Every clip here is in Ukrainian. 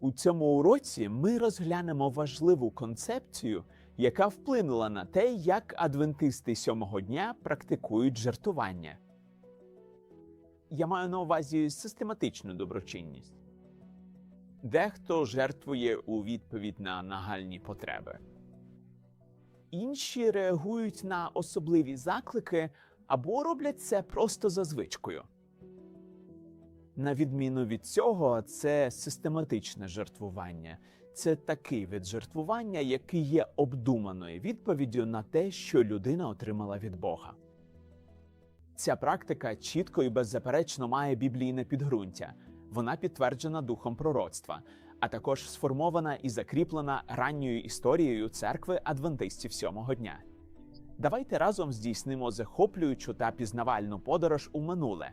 У цьому уроці ми розглянемо важливу концепцію, яка вплинула на те, як адвентисти сьомого дня практикують жертвування. Я маю на увазі систематичну доброчинність. Дехто жертвує у відповідь на нагальні потреби. Інші реагують на особливі заклики або роблять це просто за звичкою. На відміну від цього, це систематичне жертвування. Це такий вид жертвування, який є обдуманою відповіддю на те, що людина отримала від Бога. Ця практика чітко і беззаперечно має біблійне підґрунтя. Вона підтверджена духом пророцтва, а також сформована і закріплена ранньою історією церкви адвентистів сьомого дня. Давайте разом здійснимо захоплюючу та пізнавальну подорож у минуле.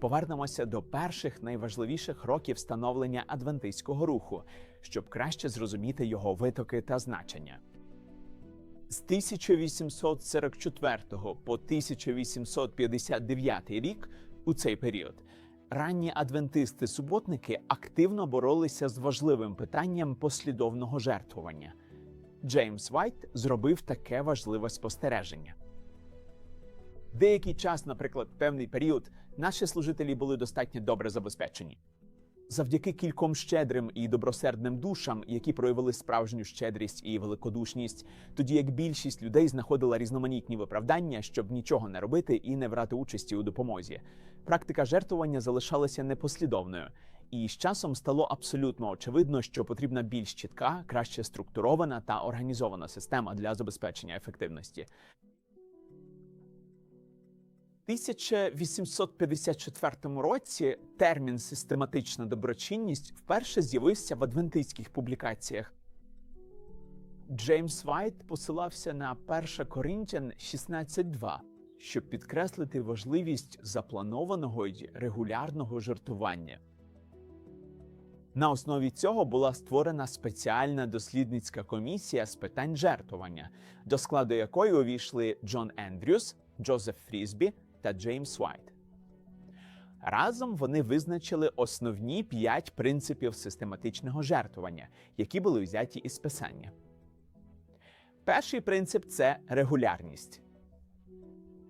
Повернемося до перших найважливіших років становлення адвентистського руху, щоб краще зрозуміти його витоки та значення. З 1844 по 1859 рік у цей період ранні адвентисти-суботники активно боролися з важливим питанням послідовного жертвування. Джеймс Вайт зробив таке важливе спостереження. Деякий час, наприклад, певний період, наші служителі були достатньо добре забезпечені. Завдяки кільком щедрим і добросердним душам, які проявили справжню щедрість і великодушність, тоді як більшість людей знаходила різноманітні виправдання, щоб нічого не робити і не брати участі у допомозі. Практика жертвування залишалася непослідовною, і з часом стало абсолютно очевидно, що потрібна більш чітка, краще структурована та організована система для забезпечення ефективності. 1854 році термін систематична доброчинність вперше з'явився в адвентистських публікаціях. Джеймс Вайт посилався на 1 Коринтян 16.2, щоб підкреслити важливість запланованого й регулярного жартування. На основі цього була створена спеціальна дослідницька комісія з питань жертвування, до складу якої увійшли Джон Ендрюс, Джозеф Фрізбі та Джеймс Вайт. Разом вони визначили основні п'ять принципів систематичного жертвування, які були взяті із писання. Перший принцип це регулярність.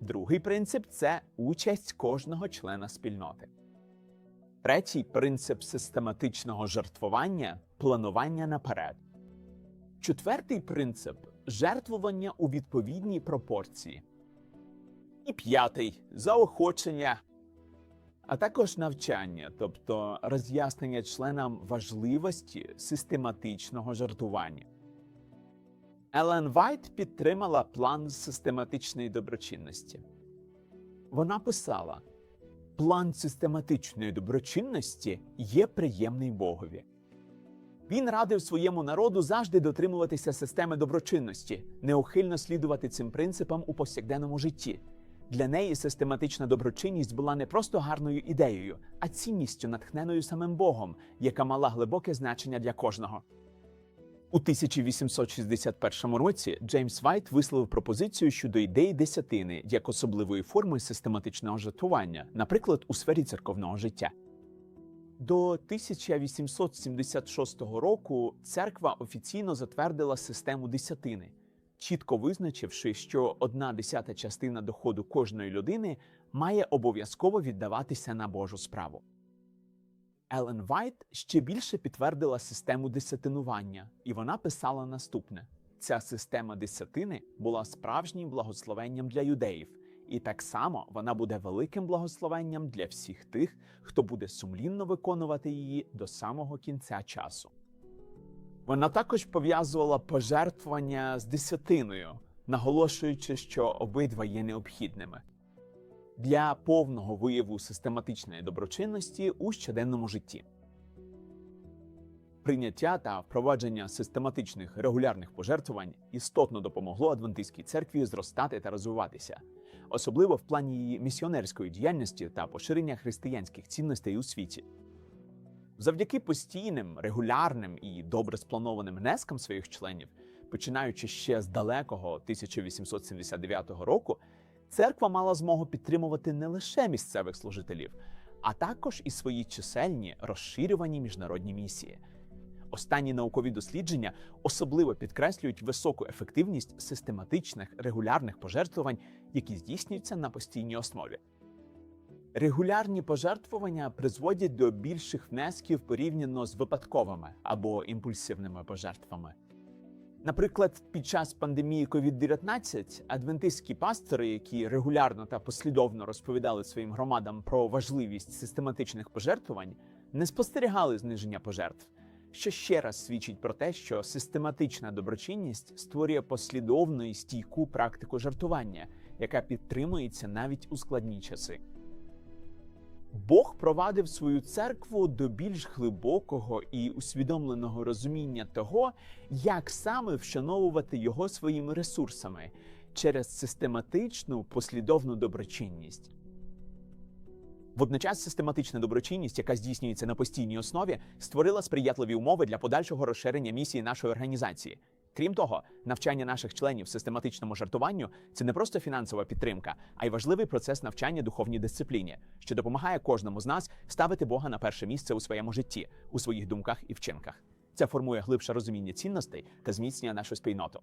Другий принцип це участь кожного члена спільноти. Третій принцип систематичного жертвування планування наперед. Четвертий принцип жертвування у відповідній пропорції. І п'ятий заохочення, а також навчання, тобто роз'яснення членам важливості систематичного жартування. Елен Вайт підтримала план систематичної доброчинності. Вона писала: план систематичної доброчинності є приємний Богові. Він радив своєму народу завжди дотримуватися системи доброчинності, неухильно слідувати цим принципам у повсякденному житті. Для неї систематична доброчинність була не просто гарною ідеєю, а цінністю, натхненою самим Богом, яка мала глибоке значення для кожного. У 1861 році Джеймс Вайт висловив пропозицію щодо ідеї десятини як особливої форми систематичного жертвування, наприклад, у сфері церковного життя. До 1876 року церква офіційно затвердила систему десятини, чітко визначивши, що одна десята частина доходу кожної людини має обов'язково віддаватися на Божу справу. Елен Вайт ще більше підтвердила систему десятинування, і вона писала наступне: ця система десятини була справжнім благословенням для юдеїв, і так само вона буде великим благословенням для всіх тих, хто буде сумлінно виконувати її до самого кінця часу. Вона також пов'язувала пожертвування з десятиною, наголошуючи, що обидва є необхідними для повного вияву систематичної доброчинності у щоденному житті. Прийняття та впровадження систематичних регулярних пожертвувань істотно допомогло адвентистській церкві зростати та розвиватися, особливо в плані її місіонерської діяльності та поширення християнських цінностей у світі. Завдяки постійним, регулярним і добре спланованим внескам своїх членів, починаючи ще з далекого 1879 року, церква мала змогу підтримувати не лише місцевих служителів, а також і свої чисельні розширювані міжнародні місії. Останні наукові дослідження особливо підкреслюють високу ефективність систематичних регулярних пожертвувань, які здійснюються на постійній основі. Регулярні пожертвування призводять до більших внесків порівняно з випадковими або імпульсивними пожертвами. Наприклад, під час пандемії COVID-19 адвентистські пастори, які регулярно та послідовно розповідали своїм громадам про важливість систематичних пожертвувань, не спостерігали зниження пожертв, що ще раз свідчить про те, що систематична доброчинність створює послідовну і стійку практику жертвування, яка підтримується навіть у складні часи. Бог провадив свою церкву до більш глибокого і усвідомленого розуміння того, як саме вшановувати його своїми ресурсами через систематичну послідовну доброчинність. Водночас систематична доброчинність, яка здійснюється на постійній основі, створила сприятливі умови для подальшого розширення місії нашої організації. Крім того, навчання наших членів систематичному жартуванню це не просто фінансова підтримка, а й важливий процес навчання духовній дисципліні, що допомагає кожному з нас ставити Бога на перше місце у своєму житті, у своїх думках і вчинках. Це формує глибше розуміння цінностей та зміцнює нашу спільноту.